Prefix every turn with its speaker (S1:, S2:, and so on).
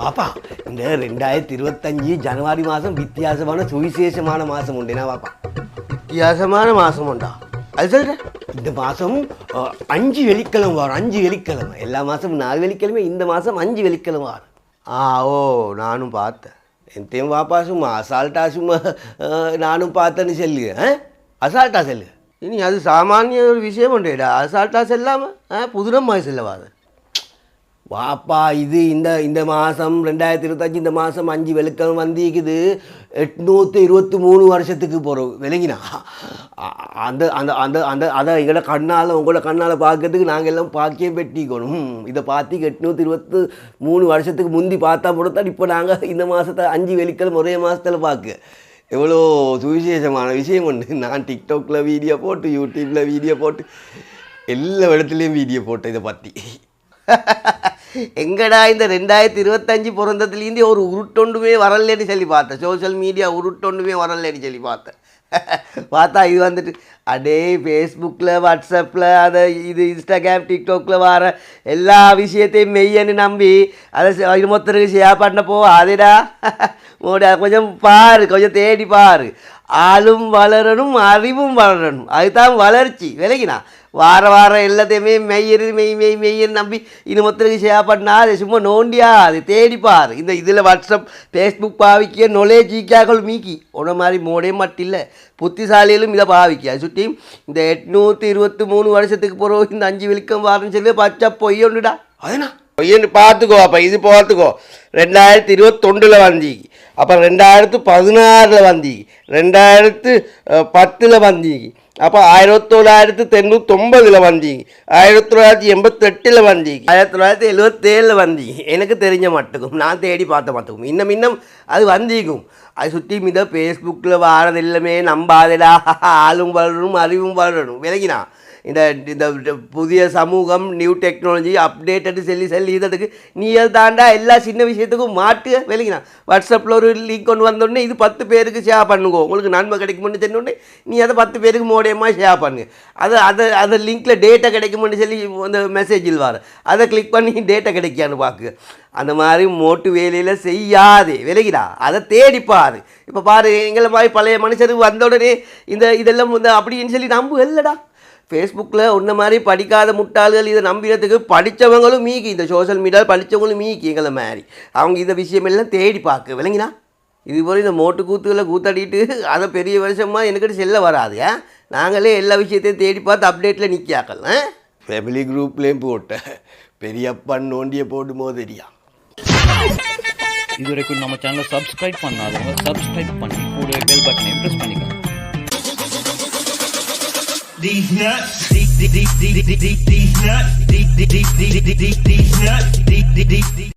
S1: வாப்பா இந்த ரெண்டாயிரத்தி இருபத்தஞ்சு ஜனவரி மாதம் வித்தியாசமான சுவிசேஷமான மாதம் உண்டுனா வாப்பா?
S2: வித்தியாசமான மாதம் உண்டா? அது சொல்கிறேன்
S1: இந்த மாதம் அஞ்சு வெள்ளிக்கிழமை வரும். அஞ்சு வெள்ளிக்கிழமை. எல்லா மாதமும் நாலு வெள்ளிக்கிழமை இந்த மாதம் அஞ்சு வெள்ளிக்கிழமை வரும்.
S2: ஆ ஓ நானும் பார்த்தேன்.
S1: என் வாப்பா சும்மா அசால்ட்டா சும்மா நானும் பார்த்தேன்னு சொல்லு ஆ? அசால்ட்டா சொல்லு.
S2: இனி அது சாமானிய ஒரு விஷயம் உண்டேடா. அசால்ட்டா செல்லாமல் ஆ புதுனமாய் செல்லவாது.
S1: வாப்பா இது இந்த இந்த மாதம் ரெண்டாயிரத்தி இருபத்தஞ்சு இந்த மாதம் அஞ்சு வெளுக்கம் வந்திக்குது. எட்நூற்றி இருபத்தி மூணு வருஷத்துக்கு போகிறோம் விளங்கினா? அந்த அந்த அந்த அந்த அதை எங்களோட கண்ணால் உங்களோட கண்ணால் பார்க்கறதுக்கு நாங்கள் எல்லாம் பார்க்கே பெட்டிக்கணும் இதை பார்த்து எட்நூற்றி இருபத்து மூணு வருஷத்துக்கு முந்தி பார்த்தா பொறுத்தா இப்போ நாங்கள் இந்த மாதத்தை அஞ்சு வெள்ளிக்கிழமை ஒரே மாதத்தில் பார்க்க எவ்வளோ சுவிசேஷமான விஷயம் ஒன்று நான் டிக்டாக்கில் வீடியோ போட்டு யூடியூப்பில் வீடியோ போட்டு எல்லா இடத்துலையும் வீடியோ போட்டேன் இதை பற்றி
S2: எங்கடா இந்த ரெண்டாயிரத்தி இருபத்தஞ்சு பிறந்ததுலேருந்து ஒரு உருட்டொண்டுமே வரலன்னு சொல்லி பார்த்தேன் சோஷியல் மீடியா உருட்டொண்டுமே வரலன்னு சொல்லி பார்த்தேன் பார்த்தா இது வந்துட்டு அடே ஃபேஸ்புக்கில் வாட்ஸ்அப்பில் அதை இது இன்ஸ்டாகிராம் டிக்டாக்ல வர எல்லா விஷயத்தையும் மெய்யன்னு நம்பி அதை செ- இருபத்தருக்கு ஷேர் பண்ணப்போ அதேடா மோடி கொஞ்சம் பாரு கொஞ்சம் தேடி பாரு. ஆளும் வளரணும் அறிவும் வளரணும். அதுதான் வளர்ச்சி விலகினா. வார வாரம் எல்லாத்தையுமே மெய்யரு மெய் மெய் மெய்யன்னு நம்பி இது மொத்தத்துக்கு ஷேர் பண்ணா அது சும்மா நோண்டியா அது தேடிப்பார் இந்த இதில் வாட்ஸ்அப் ஃபேஸ்புக் பாவிக்க நொலே ஈக்காக்கள் மீக்கி. உன மாதிரி மோடே மட்டும் இல்லை புத்திசாலியிலும் இதை பாவிக்க. அது சுற்றி இந்த எட்நூற்றி இருபத்தி மூணு வருஷத்துக்கு பிறகு இந்த அஞ்சு விழுக்கம் வாரன்னு சொல்லி பச்சை பொய்யொண்டுடா
S1: அதுனா
S2: பொய்யன்னு பார்த்துக்கோ அப்போ இது பார்த்துக்கோ ரெண்டாயிரத்தி இருபத்தொண்டில் வந்தீங்க அப்போ ரெண்டாயிரத்து பதினாறில் வந்தீங்க ரெண்டாயிரத்து பத்தில் வந்தீங்க அப்போ ஆயிரத்தி தொள்ளாயிரத்து தொண்ணூத்தொம்பதில் வந்தீங்க ஆயிரத்தி தொள்ளாயிரத்தி எண்பத்தெட்டில் வந்தீங்க ஆயிரத்தி தொள்ளாயிரத்தி எழுபத்தேழில் வந்தீங்க எனக்கு தெரிஞ்ச மட்டுக்கும் நான் தேடி பார்த்த மட்டுக்கும். இன்னும் இன்னும் அது வந்தீங்கும் அது சுற்றி மித ஃபேஸ்புக்கில் வாரது எல்லாமே நம்பாதடா. ஆளும் வளரணும் அறிவும் வளரணும் விலகினா? இந்த இந்த புதிய சமூகம் நியூ டெக்னாலஜி அப்டேட்டட் சொல்லி சொல்லி இதற்கு நீ அதை தாண்டா எல்லா சின்ன விஷயத்துக்கும் மாட்டு வெளிக்கினா வாட்ஸ்அப்பில் ஒரு லிங்க் கொண்டு வந்தோடனே இது பத்து பேருக்கு ஷேர் பண்ணுங்க. உங்களுக்கு நன்மை கிடைக்கும்னு சொன்னோடனே நீ அதை பத்து பேருக்கு மோடியமாக ஷேர் பண்ணுங்க. அது அதை அந்த லிங்க்கில் டேட்டா கிடைக்கும்னு சொல்லி அந்த மெசேஜில் வர அதை கிளிக் பண்ணி டேட்டா கிடைக்கான்னு பார்க்கு அந்த மாதிரி மோட்டு வேலையில் செய்யாதே. விலகிடா அதை தேடிப்பாரு இப்போ பாரு எங்களை மாதிரி பழைய மனுஷருக்கு வந்த உடனே இந்த இதெல்லாம் வந்து அப்படின்னு சொல்லி நம்பு இல்லைடா ஃபேஸ்புக்கில் உன்ன மாதிரி படிக்காத முட்டாள்கள் இதை நம்பினதுக்கு படித்தவங்களும் மீக்கி இந்த சோஷியல் மீடியாவில் படித்தவங்களும் மீக்கி எங்களை மாதிரி. அவங்க இந்த விஷயமெல்லாம் தேடி பார்க்க விளங்கினா? இது போல இந்த மோட்டு கூத்துகளை கூத்தாடிட்டு அதை பெரிய வருஷமாக எனக்கிட்ட செல்ல வராது நாங்களே எல்லா விஷயத்தையும் தேடி பார்த்து அப்டேட்டில் நிற்காக்கல
S1: ஃபேமிலி குரூப்லேயும் போட்டேன் பெரியப்பன் நோண்டிய போடுமோ தெரியா?
S3: இதுவரைக்கும் நம்ம சேனலை சப்ஸ்கிரைப் பண்ணாதவங்க சப்ஸ்கிரைப் பண்ணி கூடவே பெல் பட்டனை ப்ரெஸ் பண்ணிக்கோங்க
S4: These nuts, these, these, these, these, these, these nuts, these, these, these, these, these, these nuts, these, these, these,